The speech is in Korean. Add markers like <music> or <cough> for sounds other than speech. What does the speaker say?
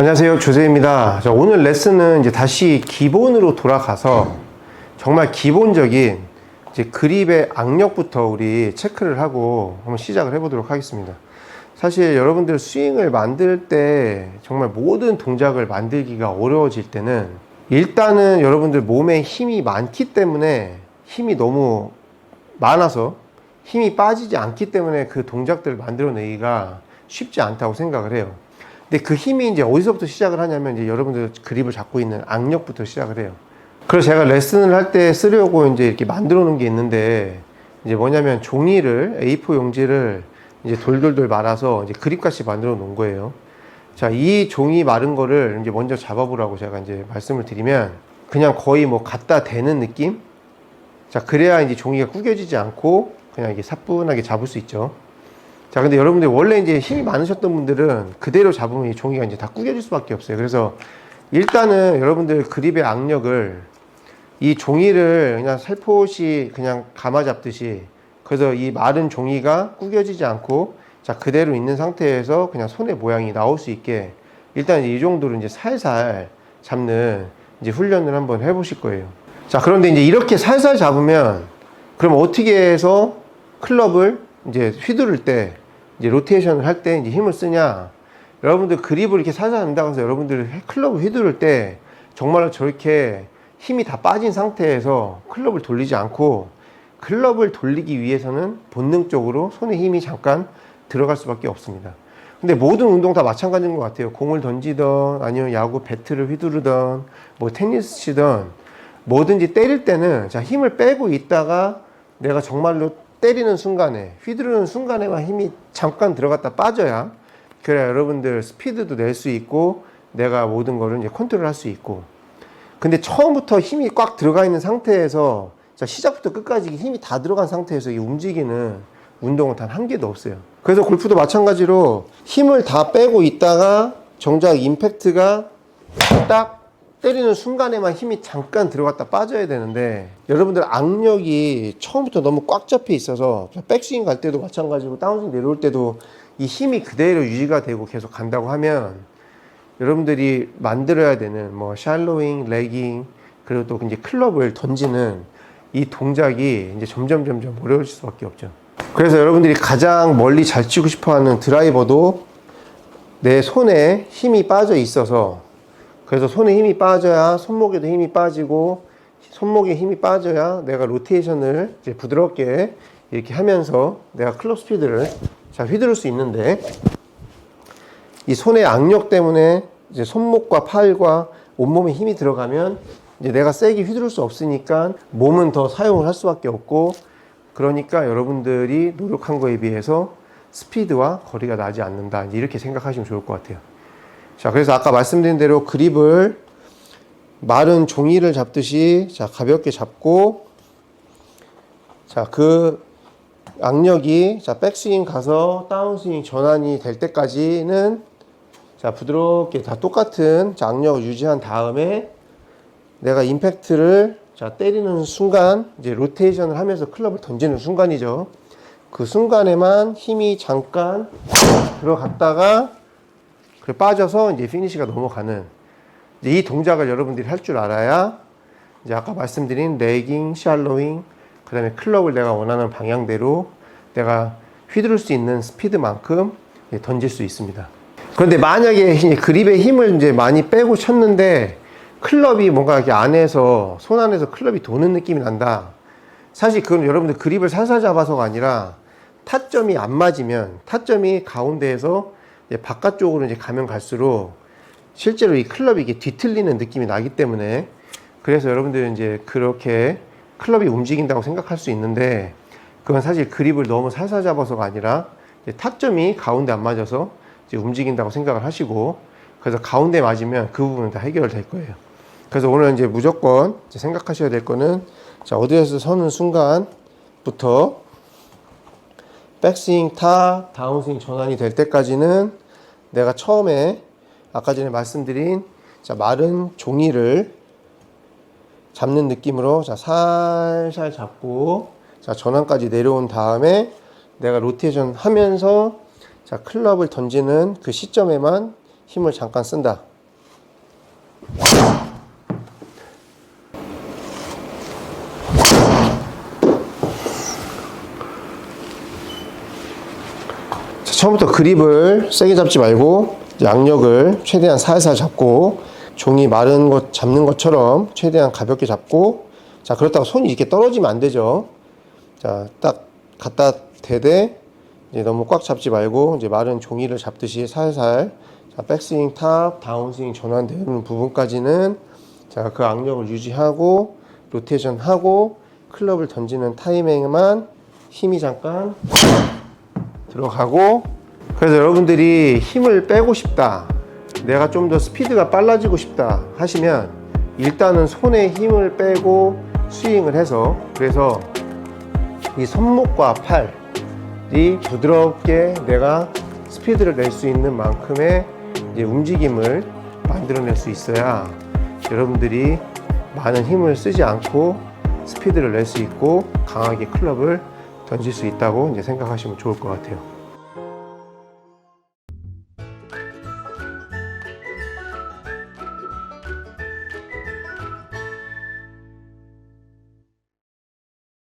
안녕하세요. 조세입니다. 자, 오늘 레슨은 이제 다시 기본으로 돌아가서 정말 기본적인 이제 그립의 악력부터 우리 체크를 하고 한번 시작을 해보도록 하겠습니다. 사실 여러분들 스윙을 만들 때 정말 모든 동작을 만들기가 어려워질 때는 일단은 여러분들 몸에 힘이 많기 때문에 힘이 너무 많아서 힘이 빠지지 않기 때문에 그 동작들을 만들어내기가 쉽지 않다고 생각을 해요. 근데 그 힘이 이제 어디서부터 시작을 하냐면 이제 여러분들 그립을 잡고 있는 악력부터 시작을 해요. 그래서 제가 레슨을 할 때 쓰려고 이제 이렇게 만들어 놓은 게 있는데 이제 뭐냐면 종이를 A4 용지를 이제 돌돌돌 말아서 이제 그립같이 만들어 놓은 거예요. 자, 이 종이 마른 거를 이제 먼저 잡아보라고 제가 이제 말씀을 드리면 그냥 거의 뭐 갖다 대는 느낌? 자, 그래야 이제 종이가 구겨지지 않고 그냥 이게 사뿐하게 잡을 수 있죠. 자, 근데 여러분들 원래 이제 힘이 많으셨던 분들은 그대로 잡으면 이 종이가 이제 다 구겨질 수밖에 없어요. 그래서 일단은 여러분들 그립의 악력을 이 종이를 그냥 살포시 그냥 감아 잡듯이 그래서 이 마른 종이가 구겨지지 않고 자, 그대로 있는 상태에서 그냥 손의 모양이 나올 수 있게 일단 이 정도로 이제 살살 잡는 이제 훈련을 한번 해보실 거예요. 자, 그런데 이제 이렇게 살살 잡으면 그럼 어떻게 해서 클럽을 이제 휘두를 때 이제 로테이션을 할 때 이제 힘을 쓰냐? 여러분들 그립을 이렇게 살살 잡는다고 해서 여러분들 클럽을 휘두를 때 정말로 저렇게 힘이 다 빠진 상태에서 클럽을 돌리지 않고 클럽을 돌리기 위해서는 본능적으로 손에 힘이 잠깐 들어갈 수밖에 없습니다. 근데 모든 운동 다 마찬가지인 것 같아요. 공을 던지던 아니면 야구 배트를 휘두르던 뭐 테니스 치던 뭐든지 때릴 때는 자 힘을 빼고 있다가 내가 정말로 때리는 순간에 휘두르는 순간에만 힘이 잠깐 들어갔다 빠져야 그래야 여러분들 스피드도 낼 수 있고 내가 모든 거를 이제 컨트롤할 수 있고 근데 처음부터 힘이 꽉 들어가 있는 상태에서 자 시작부터 끝까지 힘이 다 들어간 상태에서 이 움직이는 운동은 단 한 개도 없어요. 그래서 골프도 마찬가지로 힘을 다 빼고 있다가 정작 임팩트가 딱 때리는 순간에만 힘이 잠깐 들어갔다 빠져야 되는데 여러분들 악력이 처음부터 너무 꽉 잡혀 있어서 백스윙 갈 때도 마찬가지고 다운스윙 내려올 때도 이 힘이 그대로 유지가 되고 계속 간다고 하면 여러분들이 만들어야 되는 뭐 샬로잉, 레깅 그리고 또 이제 클럽을 던지는 이 동작이 이제 점점 점점 어려워질 수밖에 없죠. 그래서 여러분들이 가장 멀리 잘 치고 싶어하는 드라이버도 내 손에 힘이 빠져 있어서 그래서 손에 힘이 빠져야 손목에도 힘이 빠지고 손목에 힘이 빠져야 내가 로테이션을 이제 부드럽게 이렇게 하면서 내가 클럽 스피드를 잘 휘두를 수 있는데 이 손의 악력 때문에 이제 손목과 팔과 온몸에 힘이 들어가면 이제 내가 세게 휘두를 수 없으니까 몸은 더 사용을 할 수밖에 없고 그러니까 여러분들이 노력한 거에 비해서 스피드와 거리가 나지 않는다. 이렇게 생각하시면 좋을 것 같아요. 자, 그래서 아까 말씀드린 대로 그립을 마른 종이를 잡듯이 자, 가볍게 잡고 자, 그 악력이 자, 백스윙 가서 다운스윙 전환이 될 때까지는 자, 부드럽게 다 똑같은 자, 악력을 유지한 다음에 내가 임팩트를 자, 때리는 순간 이제 로테이션을 하면서 클럽을 던지는 순간이죠. 그 순간에만 힘이 잠깐 들어갔다가 그래 빠져서 이제 피니시가 넘어가는 이 동작을 여러분들이 할 줄 알아야 이제 아까 말씀드린 레깅, 샬로잉, 그 다음에 클럽을 내가 원하는 방향대로 내가 휘두를 수 있는 스피드만큼 던질 수 있습니다. 그런데 만약에 <laughs> 그립의 힘을 이제 많이 빼고 쳤는데 클럽이 뭔가 이렇게 안에서 손 안에서 클럽이 도는 느낌이 난다. 사실 그건 여러분들 그립을 살살 잡아서가 아니라 타점이 안 맞으면 타점이 가운데에서 바깥쪽으로 이제 가면 갈수록 실제로 이 클럽이 이게 뒤틀리는 느낌이 나기 때문에 그래서 여러분들은 이제 그렇게 클럽이 움직인다고 생각할 수 있는데 그건 사실 그립을 너무 살살 잡아서가 아니라 타점이 가운데 안 맞아서 움직인다고 생각을 하시고 그래서 가운데 맞으면 그 부분은 다 해결될 거예요. 그래서 오늘 이제 무조건 이제 생각하셔야 될 거는 자 어디에서 서는 순간부터 백스윙 타 다운스윙 전환이 될 때까지는 내가 처음에 아까 전에 말씀드린 자 마른 종이를 잡는 느낌으로 자 살살 잡고 자 전환까지 내려온 다음에 내가 로테이션 하면서 자 클럽을 던지는 그 시점에만 힘을 잠깐 쓴다. 처음부터 그립을 세게 잡지 말고 악력을 최대한 살살 잡고 종이 마른 것 잡는 것처럼 최대한 가볍게 잡고 자 그렇다고 손이 이렇게 떨어지면 안 되죠. 자딱 갖다 대되 이제 너무 꽉 잡지 말고 이제 마른 종이를 잡듯이 살살 자 백스윙 탑 다운스윙 전환되는 부분까지는 자 그 악력을 유지하고 로테이션 하고 클럽을 던지는 타이밍에만 힘이 잠깐 들어가고 그래서 여러분들이 힘을 빼고 싶다 내가 좀 더 스피드가 빨라지고 싶다 하시면 일단은 손에 힘을 빼고 스윙을 해서 그래서 이 손목과 팔이 부드럽게 내가 스피드를 낼 수 있는 만큼의 움직임을 만들어낼 수 있어야 여러분들이 많은 힘을 쓰지 않고 스피드를 낼 수 있고 강하게 클럽을 던질 수 있다고 이제 생각하시면 좋을 것 같아요.